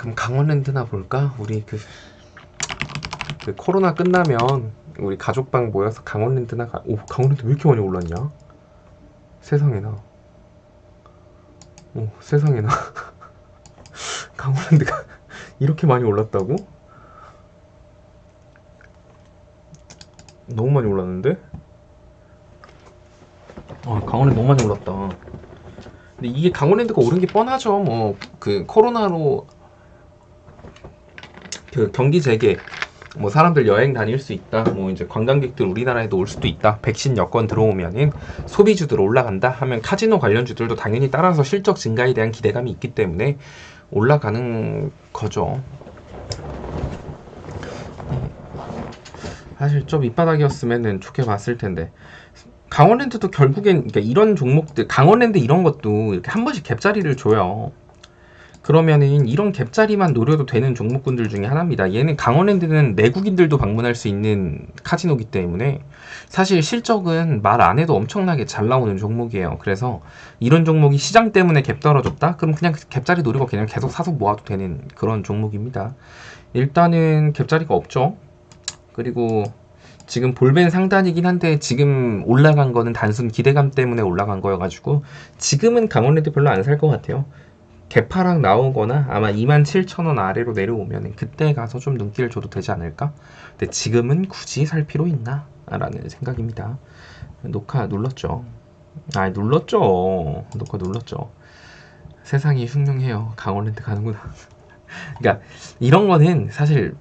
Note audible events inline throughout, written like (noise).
그럼 강원랜드나 볼까? 우리 그, 그 코로나 끝나면 우리 가족방 모여서 강원랜드나 가. 오, 강원랜드 왜 이렇게 많이 올랐냐? 세상에나. 오, 세상에나. (laughs) 강원랜드가 (laughs) 이렇게 많이 올랐다고? 너무 많이 올랐는데? 아, 강원랜드 너무 많이 올랐다. 근데 이게 강원랜드가 오른 게 뻔하죠. 뭐 그 코로나로 그 경기 재개, 뭐 사람들 여행 다닐 수 있다. 뭐 이제 관광객들 우리나라에도 올 수도 있다. 백신 여건 들어오면은 소비주들 올라간다 하면 카지노 관련주들도 당연히 따라서 실적 증가에 대한 기대감이 있기 때문에 올라가는 거죠. 사실 좀 밑바닥이었으면은 좋게 봤을 텐데 강원랜드도 결국엔 그러니까 이런 종목들 강원랜드 이런 것도 이렇게 한 번씩 갭자리를 줘요. 그러면은 이런 갭자리만 노려도 되는 종목군들 중에 하나입니다. 얘는 강원랜드는 내국인들도 방문할 수 있는 카지노기 때문에 사실 실적은 말 안 해도 엄청나게 잘 나오는 종목이에요. 그래서 이런 종목이 시장 때문에 갭 떨어졌다? 그럼 그냥 그 갭자리 노리고 그냥 계속 사서 모아도 되는 그런 종목입니다. 일단은 갭자리가 없죠. 그리고 지금 볼벤 상단이긴 한데 지금 올라간 거는 단순 기대감 때문에 올라간 거여가지고 지금은 강원랜드 별로 안 살 것 같아요. 개파락 나오거나 아마 27,000원 아래로 내려오면 그때 가서 좀 눈길을 줘도 되지 않을까? 근데 지금은 굳이 살 필요 있나? 라는 생각입니다. 녹화 눌렀죠. 아 눌렀죠. 녹화 눌렀죠. 세상이 흉흉해요. 강원랜드 가는구나. (laughs) 그러니까 이런 거는 사실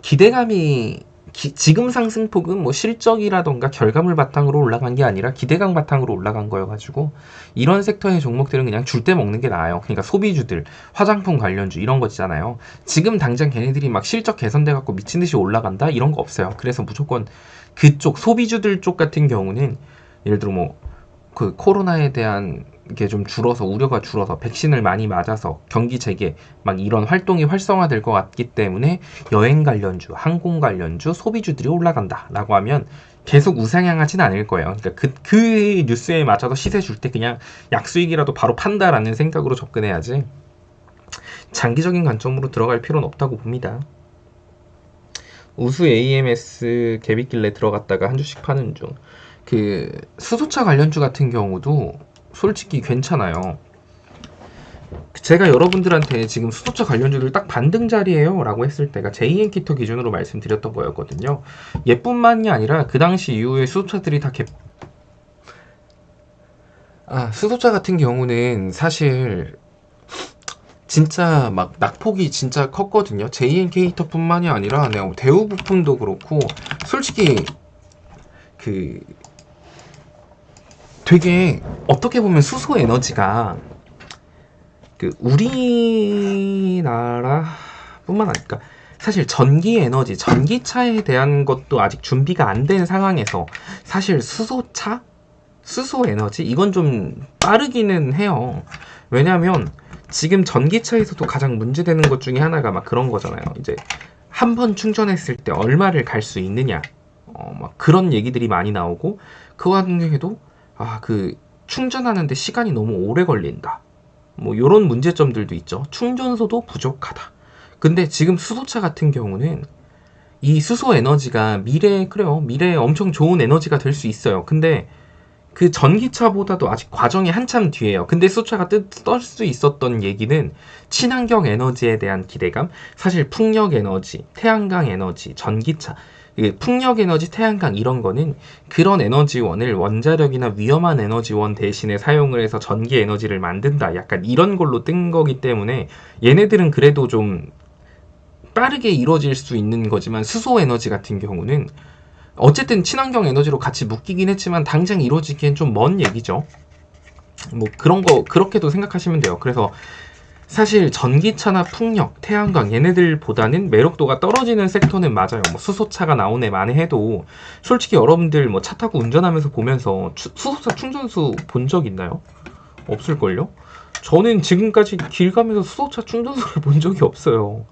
기대감이 기- 지금 상승폭은 뭐 실적이라던가 결과물 바탕으로 올라간 게 아니라 기대감 바탕으로 올라간 거여가지고 이런 섹터의 종목들은 그냥 줄 때 먹는 게 나아요. 그러니까 소비주들, 화장품 관련주 이런 거잖아요. 지금 당장 걔네들이 막 실적 개선돼 갖고 미친 듯이 올라간다 이런 거 없어요. 그래서 무조건 그쪽 소비주들 쪽 같은 경우는 예를 들어 뭐 그 코로나에 대한 게 좀 줄어서 우려가 줄어서 백신을 많이 맞아서 경기 재개 막 이런 활동이 활성화될 것 같기 때문에 여행 관련주, 항공 관련주, 소비주들이 올라간다라고 하면 계속 우상향하진 않을 거예요. 그러니까 그, 그 뉴스에 맞춰서 시세 줄 때 그냥 약수익이라도 바로 판다라는 생각으로 접근해야지. 장기적인 관점으로 들어갈 필요는 없다고 봅니다. 우수 AMS 갭있길래 들어갔다가 한 주씩 파는 중. 그 수소차 관련주 같은 경우도 솔직히 괜찮아요. 제가 여러분들한테 지금 수소차 관련주들 딱 반등 자리에요 라고 했을 때가 JN키터 기준으로 말씀드렸던 거였거든요. 얘뿐만이 아니라 그 당시 이후에 수소차들이 다 갭... 아, 수소차 같은 경우는 사실 진짜 막 낙폭이 진짜 컸거든요. JN케이터뿐만이 아니라 내가 대우 부품도 그렇고 솔직히 그 되게 어떻게 보면 수소 에너지가 그 우리나라뿐만 아니라 사실 전기 에너지, 전기차에 대한 것도 아직 준비가 안 된 상황에서 사실 수소차, 수소 에너지 이건 좀 빠르기는 해요. 왜냐하면 지금 전기차에서도 가장 문제되는 것 중에 하나가 막 그런 거잖아요. 이제 한 번 충전했을 때 얼마를 갈 수 있느냐, 어, 막 그런 얘기들이 많이 나오고 그 와중에도 아, 그 충전하는데 시간이 너무 오래 걸린다. 뭐 요런 문제점들도 있죠. 충전소도 부족하다. 근데 지금 수소차 같은 경우는 이 수소 에너지가 미래 그래요. 미래에 엄청 좋은 에너지가 될 수 있어요. 근데 그 전기차보다도 아직 과정이 한참 뒤에요. 근데 수차가 뜰 수 있었던 얘기는 친환경 에너지에 대한 기대감, 사실 풍력 에너지, 태양광 에너지, 전기차, 풍력 에너지, 태양광 이런 거는 그런 에너지원을 원자력이나 위험한 에너지원 대신에 사용을 해서 전기 에너지를 만든다. 약간 이런 걸로 뜬 거기 때문에 얘네들은 그래도 좀 빠르게 이루어질 수 있는 거지만 수소 에너지 같은 경우는 어쨌든 친환경 에너지로 같이 묶이긴 했지만 당장 이루어지기엔 좀 먼 얘기죠. 뭐 그런 거 그렇게도 생각하시면 돼요. 그래서 사실 전기차나 풍력, 태양광 얘네들보다는 매력도가 떨어지는 섹터는 맞아요. 뭐 수소차가 나오네 만에 해도 솔직히 여러분들 뭐 차 타고 운전하면서 보면서 추- 수소차 충전소 본적 있나요? 없을걸요? 저는 지금까지 길 가면서 수소차 충전소를 (laughs) 본 적이 없어요.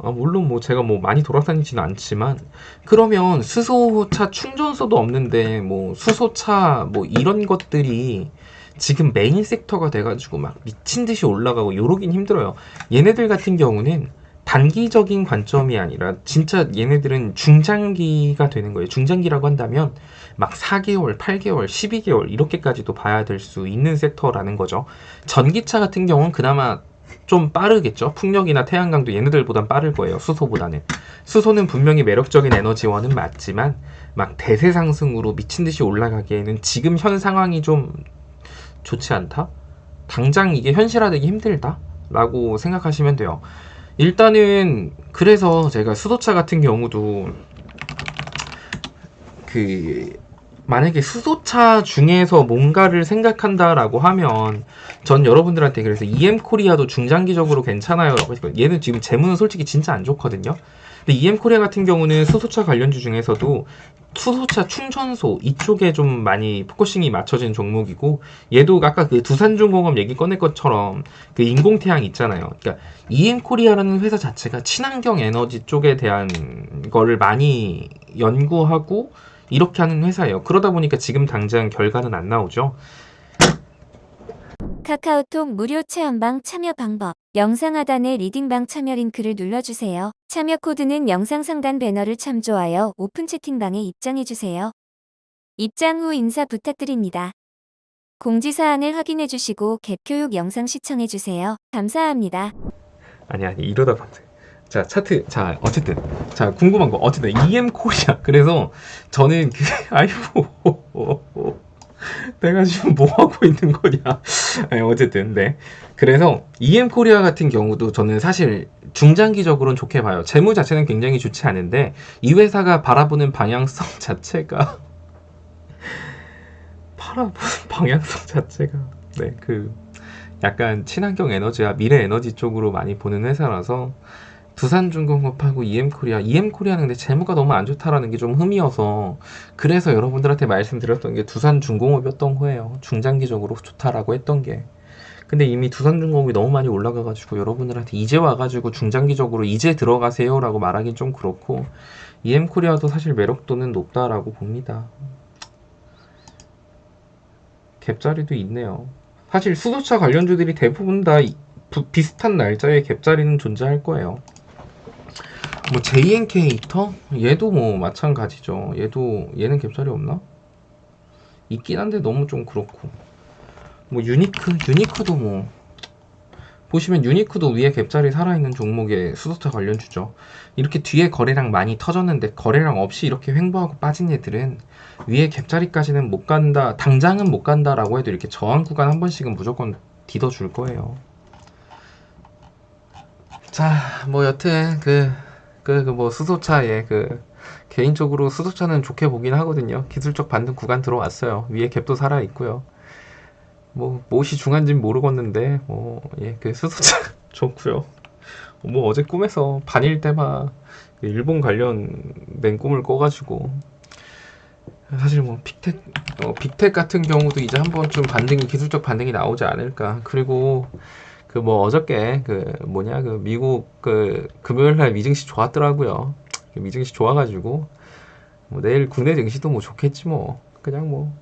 아, 물론 뭐 제가 뭐 많이 돌아다니지는 않지만 그러면 수소차 충전소도 없는데 뭐 수소차 뭐 이런 것들이 지금 메인 섹터가 돼가지고 막 미친 듯이 올라가고 요러긴 힘들어요. 얘네들 같은 경우는 단기적인 관점이 아니라 진짜 얘네들은 중장기가 되는 거예요. 중장기라고 한다면 막 4개월, 8개월, 12개월 이렇게까지도 봐야 될 수 있는 섹터라는 거죠. 전기차 같은 경우는 그나마 좀 빠르겠죠. 풍력이나 태양광도 얘네들보단 빠를 거예요. 수소보다는. 수소는 분명히 매력적인 에너지원은 맞지만 막 대세 상승으로 미친 듯이 올라가기에는 지금 현 상황이 좀 좋지 않다? 당장 이게 현실화되기 힘들다? 라고 생각하시면 돼요. 일단은 그래서 제가 수소차 같은 경우도 그 만약에 수소차 중에서 뭔가를 생각한다라고 하면 전 여러분들한테 그래서 EM 코리아도 중장기적으로 괜찮아요. 얘는 지금 재무는 솔직히 진짜 안 좋거든요. 근데 EM 코리아 같은 경우는 수소차 관련주 중에서도 수소차 충전소 이쪽에 좀 많이 포커싱이 맞춰진 종목이고 얘도 아까 그 두산중공업 얘기 꺼낼 것처럼 그 인공태양 있잖아요. 그러니까 EM 코리아라는 회사 자체가 친환경 에너지 쪽에 대한 거를 많이 연구하고 이렇게 하는 회사예요. 그러다 보니까 지금 당장 결과는 안 나오죠. 카카오톡 무료 체험방 참여 방법. 영상 하단에 리딩방 참여 링크를 눌러주세요. 참여 코드는 영상 상단 배너를 참조하여 오픈 채팅방에 입장해주세요. 입장 후 인사 부탁드립니다. 공지사항을 확인해주시고 갭 교육 영상 시청해주세요. 감사합니다. 아니 아니 이러다 봤네. 자 차트 자 어쨌든 자 궁금한 거 어쨌든 EM 코리아 그래서 저는 그 (laughs) 아이고 (laughs) 내가 지금 뭐 하고 있는 거냐? 아니, (laughs) 어쨌든 네. 그래서 EM 코리아 같은 경우도 저는 사실 중장기적으로는 좋게 봐요. 재무 자체는 굉장히 좋지 않은데 이 회사가 바라보는 방향성 (laughs) 자체가 바라보는 방향성 자체가 네 그 약간 친환경 에너지와 미래 에너지 쪽으로 많이 보는 회사라서 두산중공업하고 EM코리아, EM코리아는 근데 재무가 너무 안 좋다라는 게 좀 흠이어서 그래서 여러분들한테 말씀드렸던 게 두산중공업이었던 거예요. 중장기적으로 좋다라고 했던 게. 근데 이미 두산중공업이 너무 많이 올라가가지고 여러분들한테 이제 와가지고 중장기적으로 이제 들어가세요라고 말하긴 좀 그렇고 EM코리아도 사실 매력도는 높다라고 봅니다. 갭자리도 있네요. 사실 수소차 관련주들이 대부분 다 비슷한 날짜에 갭자리는 존재할 거예요. 뭐 JNK 히터 얘도 뭐 마찬가지죠. 얘도 얘는 갭자리 없나? 있긴 한데 너무 좀 그렇고. 뭐 유니크 유니크도 뭐 보시면 유니크도 위에 갭자리 살아있는 종목의 수소차 관련주죠. 이렇게 뒤에 거래량 많이 터졌는데 거래량 없이 이렇게 횡보하고 빠진 애들은 위에 갭자리까지는 못 간다, 당장은 못 간다라고 해도 이렇게 저항 구간 한 번씩은 무조건 디뎌줄 거예요. 자, 뭐 여튼 그 그 그 뭐 수소차에 그 개인적으로 수소차는 좋게 보긴 하거든요. 기술적 반등 구간 들어왔어요. 위에 갭도 살아 있고요. 뭐 무엇이 중요한지는 모르겠는데 뭐 예 그 수소차 (laughs) 좋고요. 뭐 어제 꿈에서 반일 때만 그 일본 관련된 꿈을 꿔가지고 사실 뭐 빅텍 어, 빅텍 같은 경우도 이제 한번 좀 반등이 기술적 반등이 나오지 않을까. 그리고 그 뭐 어저께 그 뭐냐 그 미국 그 금요일 날 미증시 좋았더라고요. 그 미증시 좋아가지고 뭐 내일 국내 증시도 뭐 좋겠지 뭐 그냥 뭐,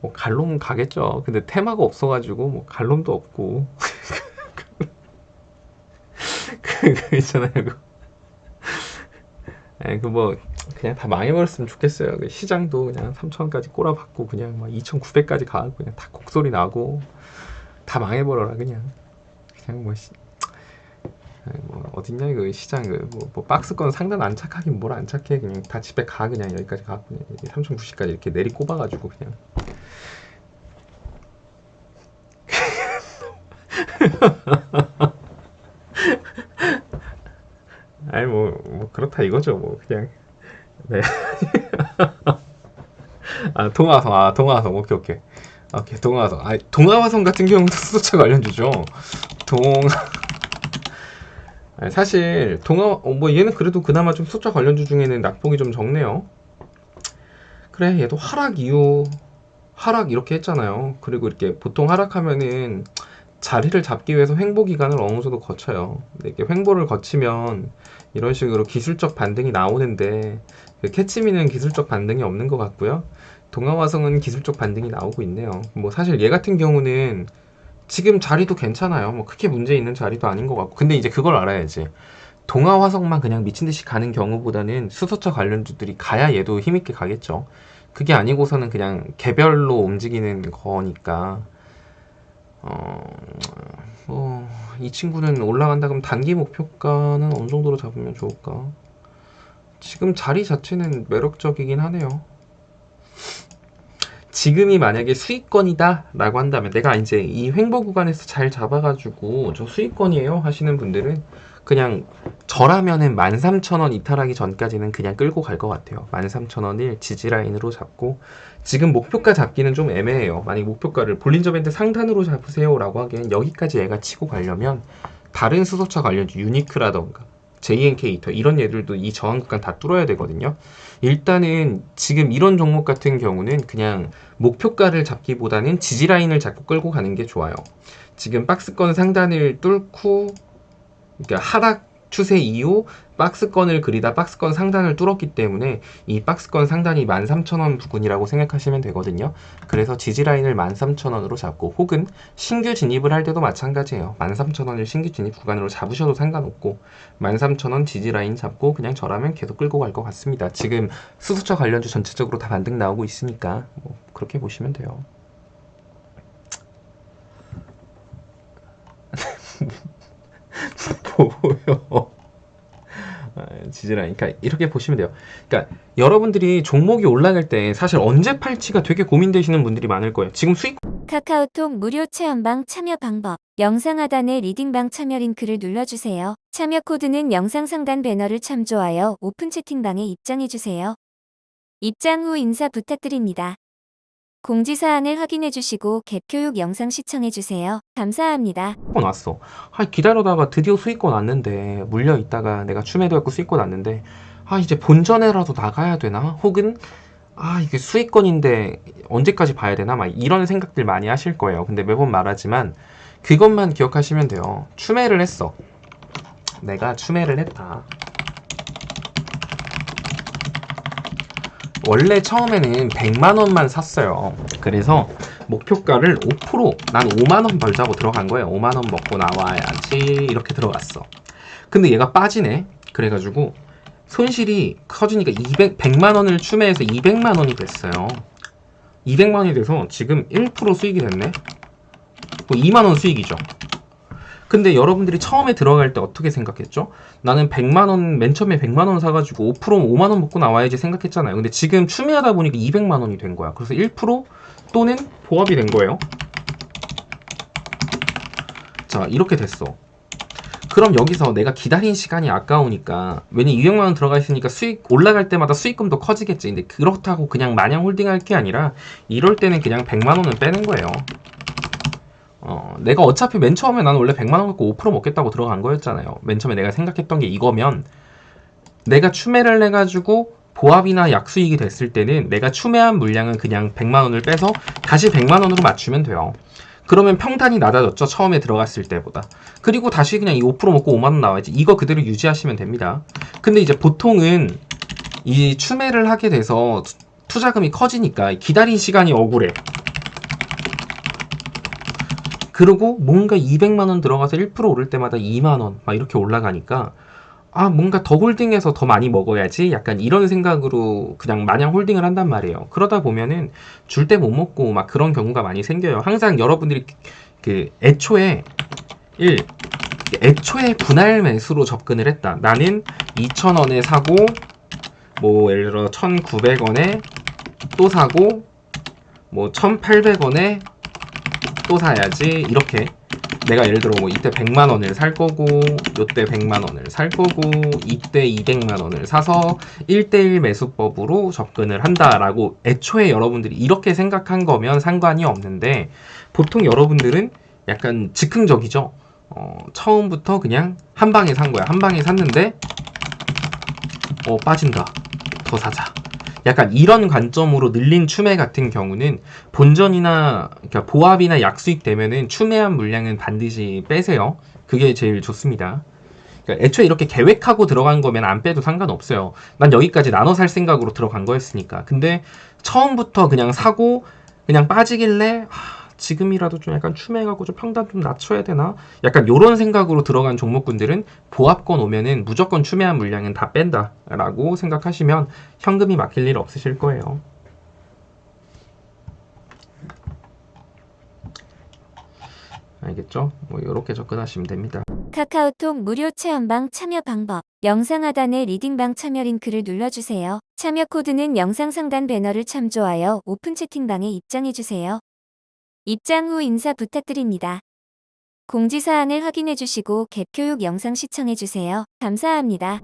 뭐 갈놈 가겠죠. 근데 테마가 없어가지고 뭐 갈놈도 없고 (laughs) 그, 그 있잖아요. 그. 예, 그뭐 그냥 다 망해버렸으면 좋겠어요. 그 시장도 그냥 3천원까지 꼬라박고 그냥 막 2,900까지 가고 그냥 다 곡소리 나고 다 망해버려라 그냥. 그냥 뭐, 시, 뭐 어딨냐 이거 시장. 그 뭐, 뭐 박스권 상단 안 착하긴 뭘 안 착해. 그냥 다 집에 가 그냥 여기까지 가고 그냥 3,090까지 이렇게 내리 꼽아가지고 그냥. (laughs) 아니 뭐, 뭐 그렇다 이거죠. 뭐 그냥. 네. (laughs) 아 동화성. 아 동화성. 오케이 오케이. 오케이 동화성. 아 동화성 같은 경우도 (laughs) 수소차 관련주죠 동 사실 동화 어, 뭐 얘는 그래도 그나마 좀 수소차 관련주 중에는 낙폭이 좀 적네요 그래 얘도 하락 이후 하락 이렇게 했잖아요 그리고 이렇게 보통 하락하면은 자리를 잡기 위해서 횡보 기간을 어느 정도 거쳐요. 이렇게 횡보를 거치면 이런 식으로 기술적 반등이 나오는데 그 캐치미는 기술적 반등이 없는 것 같고요. 동아화성은 기술적 반등이 나오고 있네요. 뭐 사실 얘 같은 경우는 지금 자리도 괜찮아요. 뭐 크게 문제 있는 자리도 아닌 것 같고. 근데 이제 그걸 알아야지. 동아 화성만 그냥 미친 듯이 가는 경우보다는 수소차 관련주들이 가야 얘도 힘있게 가겠죠. 그게 아니고서는 그냥 개별로 움직이는 거니까. 어, 뭐, 이 친구는 올라간다 그러면 단기 목표가는 어느 정도로 잡으면 좋을까? 지금 자리 자체는 매력적이긴 하네요. 지금이 만약에 수익권이다 라고 한다면 내가 이제 이 횡보 구간에서 잘 잡아가지고 저 수익권이에요 하시는 분들은 그냥 저라면은 13,000원 이탈하기 전까지는 그냥 끌고 갈 것 같아요. 13,000원을 지지라인으로 잡고 지금 목표가 잡기는 좀 애매해요. 만약 목표가를 볼린저 밴드 상단으로 잡으세요 라고 하기엔 여기까지 얘가 치고 가려면 다른 수소차 관련주 유니크라던가 JNK 이런 얘들도 이 저항 구간 다 뚫어야 되거든요 일단은 지금 이런 종목 같은 경우는 그냥 목표가를 잡기보다는 지지 라인을 잡고 끌고 가는 게 좋아요. 지금 박스권 상단을 뚫고 그러니까 하락 추세 이후 박스권을 그리다 박스권 상단을 뚫었기 때문에 이 박스권 상단이 13,000원 부근이라고 생각하시면 되거든요. 그래서 지지라인을 13,000원으로 잡고 혹은 신규 진입을 할 때도 마찬가지예요. 13,000원을 신규 진입 구간으로 잡으셔도 상관없고 13,000원 지지라인 잡고 그냥 저라면 계속 끌고 갈 것 같습니다. 지금 수소차 관련주 전체적으로 다 반등 나오고 있으니까 뭐 그렇게 보시면 돼요. 뭐요? 아, 지지라인. 그러니까 이렇게 보시면 돼요. 그러니까 여러분들이 종목이 올라갈 때 사실 언제 팔지가 되게 고민되시는 분들이 많을 거예요. 지금 수익 카카오톡 무료 체험방 참여 방법. 영상 하단에 리딩방 참여 링크를 눌러주세요. 참여 코드는 영상 상단 배너를 참조하여 오픈 채팅방에 입장해주세요. 입장 후 인사 부탁드립니다. 공지사항을 확인해 주시고 갭 교육 영상 시청해 주세요. 감사합니다. 수익권 왔어. 아, 기다려다가 드디어 수익권 왔는데 물려 있다가 내가 추매도했고 수익권 왔는데 아 이제 본전에라도 나가야 되나? 혹은 아 이게 수익권인데 언제까지 봐야 되나? 막 이런 생각들 많이 하실 거예요. 근데 매번 말하지만 그것만 기억하시면 돼요. 추매를 했어. 내가 추매를 했다. 원래 처음에는 100만 원만 샀어요. 그래서 목표가를 5%난 5만 원 벌자고 들어간 거예요. 5만 원 먹고 나와야지 이렇게 들어갔어. 근데 얘가 빠지네. 그래가지고 손실이 커지니까 200 100만 원을 추매해서 200만 원이 됐어요. 200만 원이 돼서 지금 1% 수익이 됐네. 2만 원 수익이죠. 근데 여러분들이 처음에 들어갈 때 어떻게 생각했죠? 나는 100만 원, 맨 처음에 100만 원 사가지고 5%면 5만 원 먹고 나와야지 생각했잖아요. 근데 지금 추매하다 보니까 200만 원이 된 거야. 그래서 1% 또는 보합이 된 거예요. 자, 이렇게 됐어. 그럼 여기서 내가 기다린 시간이 아까우니까 왜냐 200만 원 들어가 있으니까 수익 올라갈 때마다 수익금도 커지겠지. 근데 그렇다고 그냥 마냥 홀딩할 게 아니라 이럴 때는 그냥 100만 원을 빼는 거예요. 어, 내가 어차피 맨 처음에 나는 원래 100만 원 갖고 5% 먹겠다고 들어간 거였잖아요. 맨 처음에 내가 생각했던 게 이거면 내가 추매를 해가지고 보합이나 약수익이 됐을 때는 내가 추매한 물량은 그냥 100만 원을 빼서 다시 100만 원으로 맞추면 돼요. 그러면 평단이 낮아졌죠. 처음에 들어갔을 때보다. 그리고 다시 그냥 이 5% 먹고 5만 원 나와야지. 이거 그대로 유지하시면 됩니다. 근데 이제 보통은 이 추매를 하게 돼서 투- 투자금이 커지니까 기다린 시간이 억울해. 그리고 뭔가 200만 원 들어가서 1% 오를 때마다 2만 원 막 이렇게 올라가니까 아 뭔가 더 홀딩해서 더 많이 먹어야지 약간 이런 생각으로 그냥 마냥 홀딩을 한단 말이에요. 그러다 보면은 줄 때 못 먹고 막 그런 경우가 많이 생겨요. 항상 여러분들이 그 애초에 1 애초에 분할 매수로 접근을 했다. 나는 2,000원에 사고 뭐 예를 들어 1,900원에 또 사고 뭐 1,800원에 또 사야지 이렇게 내가 예를 들어 뭐 이때 100만 원을 살 거고 요때 100만 원을 살 거고 이때 200만 원을 사서 1대1 매수법으로 접근을 한다라고 애초에 여러분들이 이렇게 생각한 거면 상관이 없는데 보통 여러분들은 약간 즉흥적이죠. 어, 처음부터 그냥 한 방에 산 거야. 한 방에 샀는데 어 빠진다. 더 사자. 약간 이런 관점으로 늘린 추매 같은 경우는 본전이나 그러니까 보합이나 약수익 되면은 추매한 물량은 반드시 빼세요. 그게 제일 좋습니다. 그러니까 애초에 이렇게 계획하고 들어간 거면 안 빼도 상관없어요. 난 여기까지 나눠 살 생각으로 들어간 거였으니까. 근데 처음부터 그냥 사고 그냥 빠지길래 하, 지금이라도 좀 약간 추매해갖고 좀 평단 좀 낮춰야 되나? 약간 요런 생각으로 들어간 종목군들은 보합권 오면은 무조건 추매한 물량은 다 뺀다라고 생각하시면 현금이 막힐 일 없으실 거예요. 알겠죠? 뭐 이렇게 접근하시면 됩니다. 카카오톡 무료 체험방 참여 방법. 영상 하단에 리딩방 참여 링크를 눌러주세요. 참여 코드는 영상 상단 배너를 참조하여 오픈 채팅방에 입장해주세요. 입장 후 인사 부탁드립니다. 공지사항을 확인해 주시고 갭 교육 영상 시청해 주세요. 감사합니다.